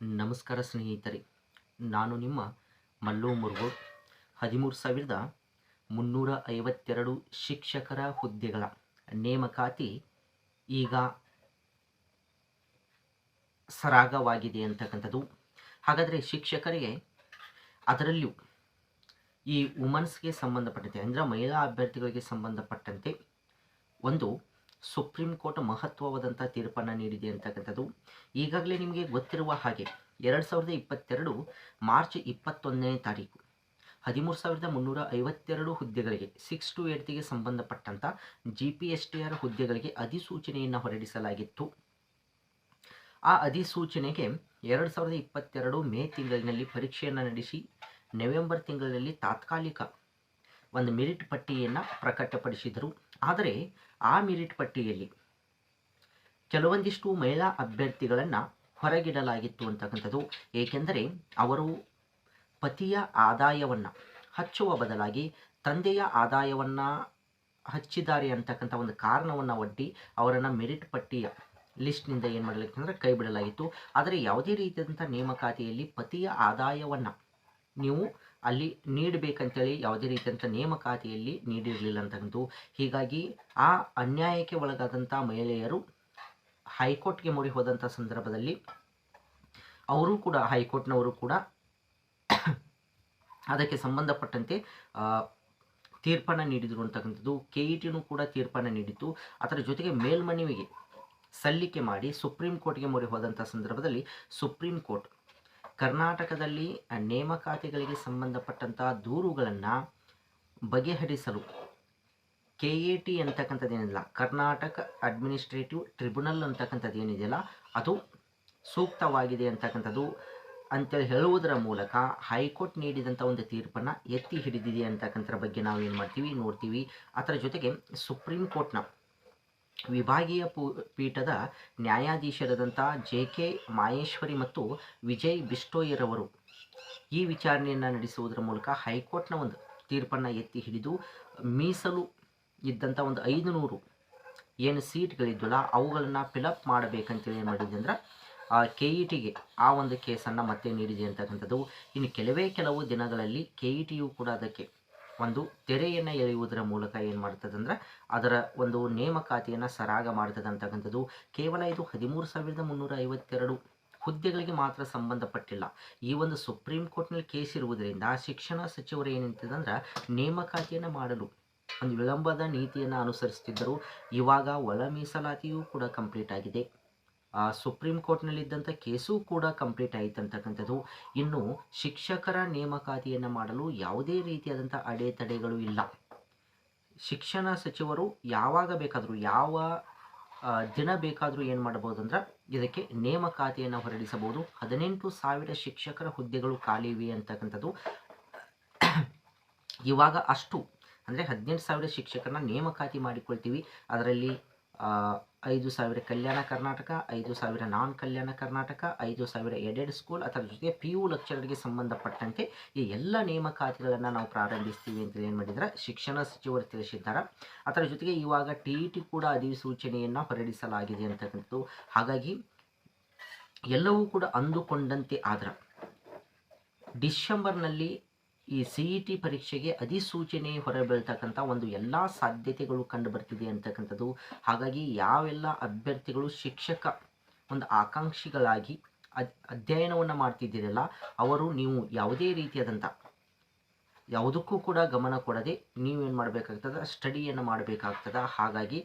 ನಮಸ್ಕಾರ ಸ್ನೇಹಿತರೆ, ನಾನು ನಿಮ್ಮ ಮಲ್ಲು ಮುರುಗು. ಹದಿಮೂರು ಸಾವಿರದ ಮುನ್ನೂರ ಐವತ್ತೆರಡು ಶಿಕ್ಷಕರ ಹುದ್ದೆಗಳ ನೇಮಕಾತಿ ಈಗ ಸರಾಗವಾಗಿದೆ ಅಂತಕ್ಕಂಥದ್ದು. ಹಾಗಾದರೆ ಶಿಕ್ಷಕರಿಗೆ ಅದರಲ್ಲಿಯೂ ಈ ವುಮನ್ಸ್ಗೆ ಸಂಬಂಧಪಟ್ಟಂತೆ, ಅಂದರೆ ಮಹಿಳಾ ಅಭ್ಯರ್ಥಿಗಳಿಗೆ ಸಂಬಂಧಪಟ್ಟಂತೆ ಒಂದು ಸುಪ್ರೀಂ ಕೋರ್ಟ್ ಮಹತ್ವವಾದಂಥ ತೀರ್ಪನ್ನು ನೀಡಿದೆ ಅಂತಕ್ಕಂಥದ್ದು. ಈಗಾಗಲೇ ನಿಮಗೆ ಗೊತ್ತಿರುವ ಹಾಗೆ ಎರಡು ಸಾವಿರದ ಇಪ್ಪತ್ತೆರಡು ಮಾರ್ಚ್ ಇಪ್ಪತ್ತೊಂದನೇ ತಾರೀಕು, ಹದಿಮೂರು ಸಾವಿರದ ಮುನ್ನೂರ ಐವತ್ತೆರಡು ಹುದ್ದೆಗಳಿಗೆ ಸಿಕ್ಸ್ ಟು ಏಟ್ಗೆ ಸಂಬಂಧಪಟ್ಟಂಥ G P S T R ಹುದ್ದೆಗಳಿಗೆ ಅಧಿಸೂಚನೆಯನ್ನು ಹೊರಡಿಸಲಾಗಿತ್ತು. ಆ ಅಧಿಸೂಚನೆಗೆ ಎರಡು ಸಾವಿರದ ಇಪ್ಪತ್ತೆರಡು ಮೇ ತಿಂಗಳಿನಲ್ಲಿ ಪರೀಕ್ಷೆಯನ್ನು ನಡೆಸಿ, ನವೆಂಬರ್ ತಿಂಗಳಲ್ಲಿ ತಾತ್ಕಾಲಿಕ ಒಂದು ಮೆರಿಟ್ ಪಟ್ಟಿಯನ್ನು ಪ್ರಕಟಪಡಿಸಿದರು. ಆದರೆ ಆ ಮೆರಿಟ್ ಪಟ್ಟಿಯಲ್ಲಿ ಕೆಲವೊಂದಿಷ್ಟು ಮಹಿಳಾ ಅಭ್ಯರ್ಥಿಗಳನ್ನು ಹೊರಗಿಡಲಾಗಿತ್ತು ಅಂತಕ್ಕಂಥದ್ದು. ಏಕೆಂದರೆ ಅವರು ಪತಿಯ ಆದಾಯವನ್ನು ಹಚ್ಚುವ ಬದಲಾಗಿ ತಂದೆಯ ಆದಾಯವನ್ನು ಹಚ್ಚಿದ್ದಾರೆ ಅಂತಕ್ಕಂಥ ಒಂದು ಕಾರಣವನ್ನು ಒಡ್ಡಿ ಅವರನ್ನು ಮೆರಿಟ್ ಪಟ್ಟಿಯ ಲಿಸ್ಟ್ನಿಂದ ಏನು ಮಾಡಲಿಕ್ಕೆ ಅಂದರೆ ಕೈ ಬಿಡಲಾಗಿತ್ತು ಆದರೆ ಯಾವುದೇ ರೀತಿಯಾದಂಥ ನೇಮಕಾತಿಯಲ್ಲಿ ಪತಿಯ ಆದಾಯವನ್ನು ನೀವು ಅಲ್ಲಿ ನೀಡಬೇಕಂತೇಳಿ ಯಾವುದೇ ರೀತಿಯಂಥ ನೇಮಕಾತಿಯಲ್ಲಿ ನೀಡಿರಲಿಲ್ಲ ಅಂತಕ್ಕಂಥದ್ದು. ಹೀಗಾಗಿ ಆ ಅನ್ಯಾಯಕ್ಕೆ ಒಳಗಾದಂಥ ಮಹಿಳೆಯರು ಹೈಕೋರ್ಟ್ಗೆ ಮೊರೆ ಹೋದಂಥ ಸಂದರ್ಭದಲ್ಲಿ ಅವರು ಕೂಡ, ಹೈಕೋರ್ಟ್ನವರು ಕೂಡ ಅದಕ್ಕೆ ಸಂಬಂಧಪಟ್ಟಂತೆ ತೀರ್ಪನ್ನು ನೀಡಿದರು ಅಂತಕ್ಕಂಥದ್ದು. ಕೆ ಇ ಟಿನೂ ಕೂಡ ತೀರ್ಪನ್ನು ನೀಡಿತ್ತು. ಅದರ ಜೊತೆಗೆ ಮೇಲ್ಮನವಿಗೆ ಸಲ್ಲಿಕೆ ಮಾಡಿ ಸುಪ್ರೀಂ ಕೋರ್ಟ್ಗೆ ಮೊರೆ ಹೋದಂಥ ಸಂದರ್ಭದಲ್ಲಿ ಸುಪ್ರೀಂ ಕೋರ್ಟ್ ಕರ್ನಾಟಕದಲ್ಲಿ ನೇಮಕಾತಿಗಳಿಗೆ ಸಂಬಂಧಪಟ್ಟಂಥ ದೂರುಗಳನ್ನು ಬಗೆಹರಿಸಲು ಕೆ ಎ ಟಿ ಅಂತಕ್ಕಂಥದ್ದು ಏನಿಲ್ಲ ಕರ್ನಾಟಕ ಅಡ್ಮಿನಿಸ್ಟ್ರೇಟಿವ್ ಟ್ರಿಬ್ಯುನಲ್ ಅಂತಕ್ಕಂಥದ್ದು ಏನಿದೆಯಲ್ಲ, ಅದು ಸೂಕ್ತವಾಗಿದೆ ಅಂತಕ್ಕಂಥದ್ದು ಅಂತೇಳಿ ಹೇಳುವುದರ ಮೂಲಕ ಹೈಕೋರ್ಟ್ ನೀಡಿದಂಥ ಒಂದು ತೀರ್ಪನ್ನು ಎತ್ತಿ ಹಿಡಿದಿದೆ ಅಂತಕ್ಕಂಥ ಬಗ್ಗೆ ನಾವು ಏನು ಮಾಡ್ತೀವಿ, ನೋಡ್ತೀವಿ. ಅದರ ಜೊತೆಗೆ ಸುಪ್ರೀಂ ಕೋರ್ಟ್ನ ವಿಭಾಗೀಯ ಪೀಠದ ನ್ಯಾಯಾಧೀಶರಾದಂಥ ಜೆ ಕೆ ಮಾಹೇಶ್ವರಿ ಮತ್ತು ವಿಜಯ್ ಬಿಸ್ಟೋಯರವರು ಈ ವಿಚಾರಣೆಯನ್ನು ನಡೆಸುವುದರ ಮೂಲಕ ಹೈಕೋರ್ಟ್ನ ಒಂದು ತೀರ್ಪನ್ನು ಎತ್ತಿ ಹಿಡಿದು ಮೀಸಲು ಇದ್ದಂಥ ಒಂದು ಐದು ನೂರು ಏನು ಸೀಟ್ಗಳಿದ್ವಲ್ಲ ಅವುಗಳನ್ನು ಫಿಲಪ್ ಮಾಡಬೇಕಂತೇಳಿ ಏನು ಮಾಡಿದೆ ಅಂದ್ರೆ ಕೆ ಇ ಟಿಗೆ ಆ ಒಂದು ಕೇಸನ್ನು ಮತ್ತೆ ನೀಡಿದೆ ಅಂತಕ್ಕಂಥದ್ದು. ಇನ್ನು ಕೆಲವೇ ಕೆಲವು ದಿನಗಳಲ್ಲಿ ಕೆ ಇ ಟಿಯು ಕೂಡ ಅದಕ್ಕೆ ಒಂದು ತೆರೆಯನ್ನು ಎಳೆಯುವುದರ ಮೂಲಕ ಏನು ಮಾಡ್ತದೆ ಅಂದ್ರೆ ಒಂದು ನೇಮಕಾತಿಯನ್ನು ಸರಾಗ ಮಾಡ್ತದೆ ಅಂತಕ್ಕಂಥದ್ದು ಕೇವಲ ಇದು ಹದಿಮೂರು ಸಾವಿರದ ಮುನ್ನೂರ ಐವತ್ತೆರಡು ಹುದ್ದೆಗಳಿಗೆ ಮಾತ್ರ ಸಂಬಂಧಪಟ್ಟಿಲ್ಲ. ಈ ಒಂದು ಸುಪ್ರೀಂ ಕೋರ್ಟ್ನಲ್ಲಿ ಕೇಸ್ ಇರುವುದರಿಂದ ಶಿಕ್ಷಣ ಸಚಿವರು ಏನಂತಂದ್ರೆ ಅಂದ್ರೆ ನೇಮಕಾತಿಯನ್ನು ಮಾಡಲು ಒಂದು ವಿಳಂಬದ ನೀತಿಯನ್ನು ಅನುಸರಿಸುತ್ತಿದ್ದರು ಇವಾಗ ಒಳ ಮೀಸಲಾತಿಯೂ ಕೂಡ ಕಂಪ್ಲೀಟ್ ಆಗಿದೆ. ಸುಪ್ರೀಂ ಕೋರ್ಟ್ನಲ್ಲಿದ್ದಂಥ ಕೇಸು ಕೂಡ ಕಂಪ್ಲೀಟ್ ಆಯಿತು ಅಂತಕ್ಕಂಥದ್ದು. ಇನ್ನು ಶಿಕ್ಷಕರ ನೇಮಕಾತಿಯನ್ನು ಮಾಡಲು ಯಾವುದೇ ರೀತಿಯಾದಂಥ ಅಡೆತಡೆಗಳು ಇಲ್ಲ. ಶಿಕ್ಷಣ ಸಚಿವರು ಯಾವಾಗ ಬೇಕಾದರೂ, ಯಾವ ದಿನ ಬೇಕಾದರೂ ಏನು ಮಾಡಬಹುದು ಅಂದ್ರೆ ಇದಕ್ಕೆ ನೇಮಕಾತಿಯನ್ನು ಹೊರಡಿಸಬಹುದು. ಹದಿನೆಂಟು ಸಾವಿರ ಶಿಕ್ಷಕರ ಹುದ್ದೆಗಳು ಖಾಲಿ ಇವೆ ಅಂತಕ್ಕಂಥದ್ದು. ಇವಾಗ ಅಷ್ಟು. ಅಂದರೆ ಹದಿನೆಂಟು ಸಾವಿರ ಶಿಕ್ಷಕರನ್ನ ನೇಮಕಾತಿ ಮಾಡಿಕೊಳ್ತೀವಿ. ಅದರಲ್ಲಿ ಐದು ಸಾವಿರ ಕಲ್ಯಾಣ ಕರ್ನಾಟಕ, ಐದು ಸಾವಿರ ನಾನ್ ಕಲ್ಯಾಣ ಕರ್ನಾಟಕ, ಐದು ಸಾವಿರ ಎಡೆಡ್ ಸ್ಕೂಲ್ ಅದರ ಜೊತೆಗೆ ಪಿ ಯು ಲೆಕ್ಚರರ್ಗೆ ಸಂಬಂಧಪಟ್ಟಂತೆ ಈ ಎಲ್ಲ ನೇಮಕಾತಿಗಳನ್ನು ನಾವು ಪ್ರಾರಂಭಿಸ್ತೀವಿ ಅಂತ ಏನು ಮಾಡಿದ್ರೆ ಶಿಕ್ಷಣ ಸಚಿವರು ತಿಳಿಸಿದ್ದಾರೆ. ಅದರ ಜೊತೆಗೆ ಇವಾಗ ಟಿ ಇ ಟಿ ಕೂಡ ಅಧಿಸೂಚನೆಯನ್ನು ಹೊರಡಿಸಲಾಗಿದೆ ಅಂತಕ್ಕಂಥದ್ದು ಹಾಗಾಗಿ ಎಲ್ಲವೂ ಕೂಡ ಅಂದುಕೊಂಡಂತೆ ಆದ್ರೆ ಡಿಸೆಂಬರ್ನಲ್ಲಿ ಈ ಸಿ ಇ ಟಿ ಪರೀಕ್ಷೆಗೆ ಅಧಿಸೂಚನೆ ಹೊರಬೀಳ್ತಕ್ಕಂಥ ಒಂದು ಎಲ್ಲ ಸಾಧ್ಯತೆಗಳು ಕಂಡು ಬರ್ತಿದೆ ಅಂತಕ್ಕಂಥದ್ದು. ಹಾಗಾಗಿ ಯಾವೆಲ್ಲ ಅಭ್ಯರ್ಥಿಗಳು ಶಿಕ್ಷಕ ಒಂದು ಆಕಾಂಕ್ಷಿಗಳಾಗಿ ಅಧ್ಯಯನವನ್ನು ಮಾಡ್ತಿದ್ದೀರಲ್ಲ, ಅವರು ನೀವು ಯಾವುದೇ ರೀತಿಯಾದಂಥ ಯಾವುದಕ್ಕೂ ಕೂಡ ಗಮನ ಕೊಡದೆ ನೀವೇನು ಮಾಡಬೇಕಾಗ್ತದೆ? ಸ್ಟಡಿಯನ್ನು ಮಾಡಬೇಕಾಗ್ತದೆ? ಹಾಗಾಗಿ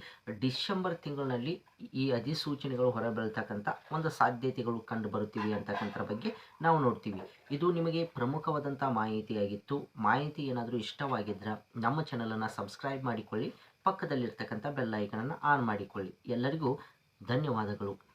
ಡಿಸೆಂಬರ್ ತಿಂಗಳಿನಲ್ಲಿ ಈ ಅಧಿಸೂಚನೆಗಳು ಹೊರಬೀಳ್ತಕ್ಕಂಥ ಒಂದು ಸಾಧ್ಯತೆಗಳು ಕಂಡು ಬರುತ್ತಿವೆ ಅಂತಕ್ಕಂಥ ಬಗ್ಗೆ ನಾವು ನೋಡ್ತೀವಿ. ಇದು ನಿಮಗೆ ಪ್ರಮುಖವಾದಂಥ ಮಾಹಿತಿಯಾಗಿತ್ತು. ಮಾಹಿತಿ ಏನಾದರೂ ಇಷ್ಟವಾಗಿದ್ದರೆ ನಮ್ಮ ಚಾನಲನ್ನು ಸಬ್ಸ್ಕ್ರೈಬ್ ಮಾಡಿಕೊಳ್ಳಿ. ಪಕ್ಕದಲ್ಲಿರ್ತಕ್ಕಂಥ ಬೆಲ್ಲೈಕನನ್ನು ಆನ್ ಮಾಡಿಕೊಳ್ಳಿ. ಎಲ್ಲರಿಗೂ ಧನ್ಯವಾದಗಳು.